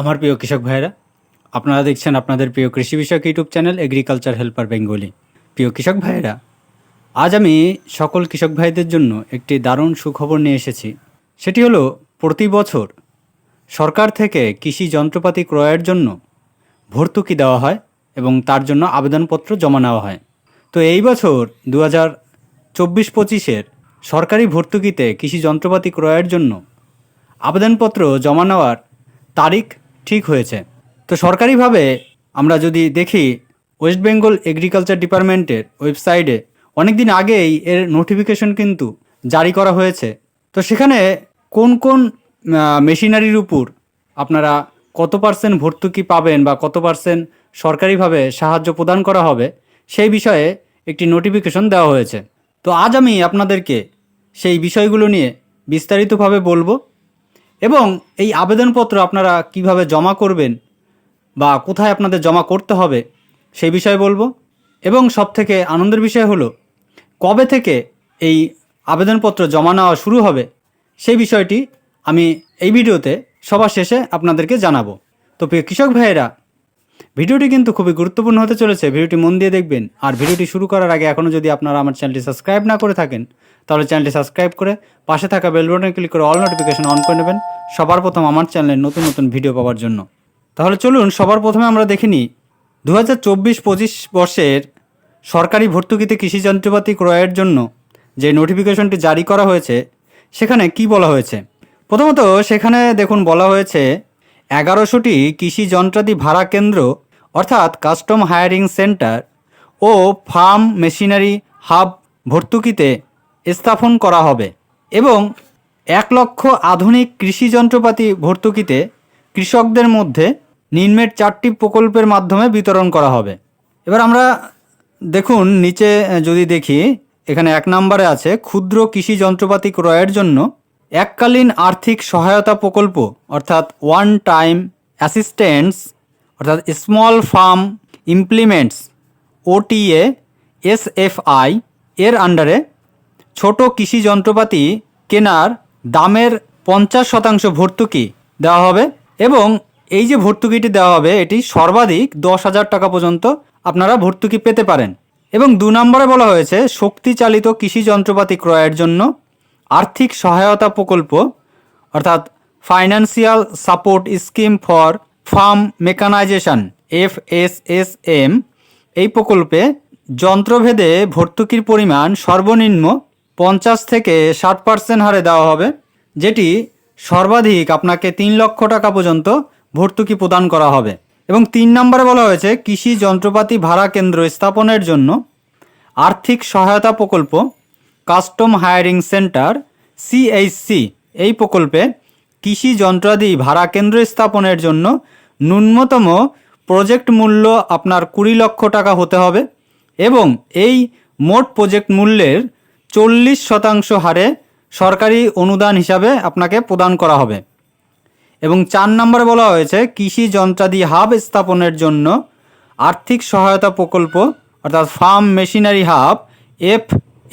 আমার প্রিয় কৃষক ভাইয়েরা, আপনারা দেখছেন আপনাদের প্রিয় কৃষি বিষয়ক YouTube channel agriculture helper Bengali প্রিয় কৃষক ভাইয়েরা, আজ আমি সকল কৃষক ভাইদের জন্য একটি দারুণ সুখবর নিয়ে এসেছি। সেটি হলো, প্রতি বছর সরকার থেকে কৃষি যন্ত্রপাতি ক্রয়ের জন্য ভর্তুকি দেওয়া হয় এবং তার জন্য আবেদনপত্র জমা নেওয়া হয়। তো এই বছর দু হাজার চব্বিশ পঁচিশের সরকারি ভর্তুকিতে কৃষি যন্ত্রপাতি ক্রয়ের জন্য আবেদনপত্র জমা নেওয়ার তারিখ ঠিক হয়েছে। তো সরকারিভাবে আমরা যদি দেখি ওয়েস্ট বেঙ্গল এগ্রিকালচার ডিপার্টমেন্টের ওয়েবসাইটে অনেক দিন আগেই এর নোটিফিকেশন কিন্তু জারি করা হয়েছে। তো সেখানে কোন কোন মেশিনারির উপর আপনারা কত পার্সেন্ট ভর্তুকি পাবেন বা কত পার্সেন্ট সরকারিভাবে সাহায্য প্রদান করা হবে, সেই বিষয়ে একটি নোটিফিকেশন দেওয়া হয়েছে। তো আজ আমি আপনাদেরকে সেই বিষয়গুলো নিয়ে বিস্তারিতভাবে বলব। এবং এই আবেদনপত্র আপনারা কীভাবে জমা করবেন বা কোথায় আপনাদের জমা করতে হবে, সেই বিষয়ে বলব। এবং সবথেকে আনন্দের বিষয় হলো, কবে থেকে এই আবেদনপত্র জমা নেওয়া শুরু হবে, সেই বিষয়টি আমি এই ভিডিওতে সবার শেষে আপনাদেরকে জানাব। তো প্রিয় কৃষক ভাইয়েরা ভিডিওটি কিন্তু খুবই গুরুত্বপূর্ণ হতে চলেছে, ভিডিওটি মন দিয়ে দেখবেন। আর ভিডিওটি শুরু করার আগে এখনও যদি আপনারা আমার চ্যানেলটি সাবস্ক্রাইব না করে থাকেন, তাহলে চ্যানেলটি সাবস্ক্রাইব করে পাশে থাকা বেল বাটনে ক্লিক করে অল নোটিফিকেশন অন করে নেবেন সবার প্রথম আমার চ্যানেলের নতুন নতুন ভিডিও পাওয়ার জন্য। তাহলে চলুন সবার প্রথমে আমরা দেখে নিই দু হাজার চব্বিশ পঁচিশ বর্ষের সরকারি ভর্তুকিতে কৃষি যন্ত্রপাতি ক্রয়ের জন্য যে নোটিফিকেশনটি জারি করা হয়েছে, সেখানে কি বলা হয়েছে? প্রথমত সেখানে দেখুন বলা হয়েছে এগারোশোটি কৃষি যন্ত্রাদি ভাড়া কেন্দ্র, অর্থাৎ কাস্টম হায়ারিং সেন্টার ও ফার্ম মেশিনারি হাব ভর্তুকিতে স্থাপন করা হবে এবং এক লক্ষ আধুনিক কৃষি যন্ত্রপাতি ভর্তুকিতে কৃষকদের মধ্যে নিম্নের চারটি প্রকল্পের মাধ্যমে বিতরণ করা হবে। এবার আমরা দেখুন, নিচে যদি দেখি, এখানে এক নম্বরে আছে, ক্ষুদ্র কৃষি যন্ত্রপাতি ক্রয়ের জন্য এককালীন আর্থিক সহায়তা প্রকল্প, অর্থাৎ ওয়ান টাইম অ্যাসিস্ট্যান্স অর্থাৎ small farm implements OTA SFI এর আন্ডারে ছোট কৃষি যন্ত্রপাতি কেনার দামের পঞ্চাশ শতাংশ ভর্তুকি দেওয়া হবে এবং এই যে ভর্তুকিটি দেওয়া হবে, এটি সর্বাধিক দশ হাজার টাকা পর্যন্ত আপনারা ভর্তুকি পেতে পারেন। এবং দু নম্বরে বলা হয়েছে, শক্তিচালিত কৃষি যন্ত্রপাতি ক্রয়ের জন্য আর্থিক সহায়তা প্রকল্প, অর্থাৎ financial support scheme for farm mechanisation F S S M এই প্রকল্পে যন্ত্রভেদে ভর্তুকির পরিমাণ সর্বনিম্ন পঞ্চাশ থেকে ষাট পার্সেন্ট হারে দেওয়া হবে, যেটি সর্বাধিক আপনাকে তিন লক্ষ টাকা পর্যন্ত ভর্তুকি প্রদান করা হবে। এবং তিন নম্বরে বলা হয়েছে, কৃষি যন্ত্রপাতি ভাড়া কেন্দ্র স্থাপনের জন্য আর্থিক সহায়তা প্রকল্প কাস্টম হায়ারিং সেন্টার সিএইচসি এই প্রকল্পে কৃষি যন্ত্রাদি ভাড়া কেন্দ্র স্থাপনের জন্য ন্যূনতম প্রজেক্ট মূল্য আপনার কুড়ি লক্ষ টাকা হতে হবে এবং এই মোট প্রজেক্ট মূল্যের চল্লিশ শতাংশ হারে সরকারি অনুদান হিসাবে আপনাকে প্রদান করা হবে। এবং চার নম্বরে বলা হয়েছে, কৃষি যন্ত্রাদি হাব স্থাপনের জন্য আর্থিক সহায়তা প্রকল্প, অর্থাৎ farm machinery hub F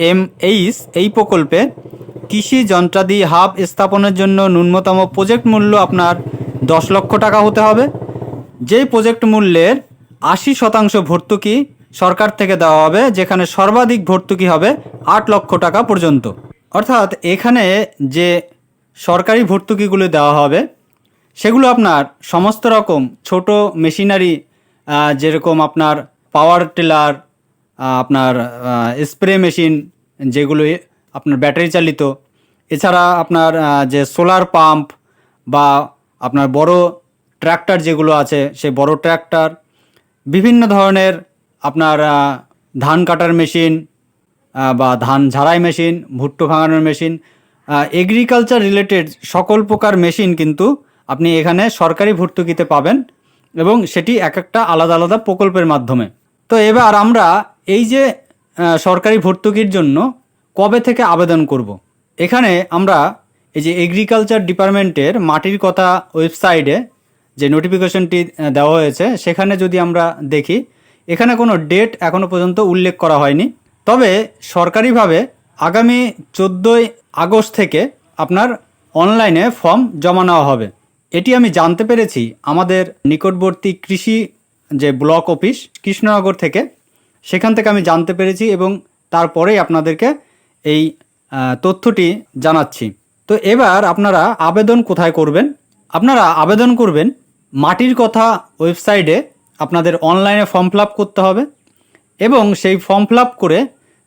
M H এই প্রকল্পে কৃষি যন্ত্রাদি হাব স্থাপনের জন্য ন্যূনতম প্রজেক্ট মূল্য আপনার দশ লক্ষ টাকা হতে হবে। যেই প্রজেক্ট মূল্যের আশি শতাংশ ভর্তুকি সরকার থেকে দেওয়া হবে, যেখানে সর্বাধিক ভর্তুকি হবে আট লক্ষ টাকা পর্যন্ত। অর্থাৎ এখানে যে সরকারি ভর্তুকিগুলো দেওয়া হবে, সেগুলো আপনার সমস্ত রকম ছোট মেশিনারি যেরকম আপনার পাওয়ার টিলার আপনার স্প্রে মেশিন যেগুলো আপনার ব্যাটারি চালিত। এছাড়া আপনার যে সোলার পাম্প বা আপনার বড় ট্র্যাক্টর যেগুলো আছে সেই বড় ট্র্যাক্টর বিভিন্ন ধরনের আপনার ধান কাটার মেশিন বা ধান ঝাড়াই মেশিন ভুট্টো ভাঙানোর মেশিন এগ্রিকালচার রিলেটেড সকল প্রকার মেশিন কিন্তু আপনি এখানে সরকারি ভর্তুকিতে পাবেন এবং সেটি এক একটা আলাদা আলাদা প্রকল্পের মাধ্যমে। তো এবার আমরা এই যে সরকারি ভর্তুকির জন্য কবে থেকে আবেদন করব। এখানে আমরা এই যে এগ্রিকালচার ডিপার্টমেন্টের মাটির কথা ওয়েবসাইটে যে নোটিফিকেশনটি দেওয়া হয়েছে, সেখানে যদি আমরা দেখি, এখানে কোনো ডেট এখনও পর্যন্ত উল্লেখ করা হয়নি তবে সরকারিভাবে আগামী চোদ্দোই আগস্ট থেকে আপনার অনলাইনে ফর্ম জমা নেওয়া হবে এটি আমি জানতে পেরেছি আমাদের নিকটবর্তী কৃষি যে ব্লক অফিস কৃষ্ণনগর থেকে, সেখান থেকে আমি জানতে পেরেছি এবং তারপরেই আপনাদেরকে এই তথ্যটি জানাচ্ছি। তো এবার আপনারা আবেদন কোথায় করবেন? আপনারা আবেদন করবেন মাটির কথা ওয়েবসাইটে আপনাদের অনলাইনে ফর্ম ফিল করতে হবে এবং সেই ফর্ম ফিল করে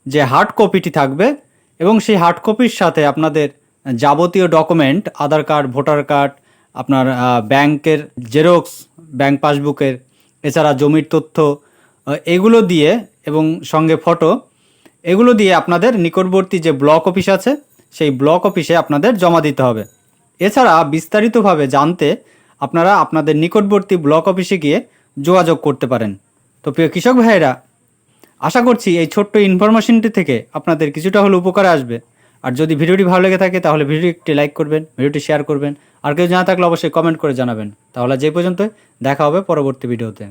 যে হার্ড কপিটি থাকবে এবং সেই হার্ড কপির সাথে আপনাদের যাবতীয় document Aadhaar card voter card আপনার ব্যাংকের জেরক্স ব্যাংক পাসবুকের এছাড়া জমির তথ্য এগুলো দিয়ে এবং সঙ্গে ফটো, এগুলো দিয়ে আপনাদের নিকটবর্তী যে ব্লক অফিস আছে, সেই ব্লক অফিসে আপনাদের জমা দিতে হবে। এছাড়া বিস্তারিতভাবে জানতে আপনারা আপনাদের নিকটবর্তী ব্লক অফিসে গিয়ে যোগাযোগ করতে পারেন। তো প্রিয় কৃষক ভাইয়েরা, আশা করছি এই ছোট্ট ইনফরমেশনটি থেকে আপনাদের কিছুটা হলে উপকারে আসবে। আর যদি ভিডিওটি ভালো লেগে থাকে, তাহলে ভিডিওটি একটি লাইক করবেন, ভিডিওটি শেয়ার করবেন, আর কেউ জানা থাকলে অবশ্যই কমেন্ট করে জানাবেন। তাহলে যে পর্যন্ত দেখা হবে পরবর্তী ভিডিওতে।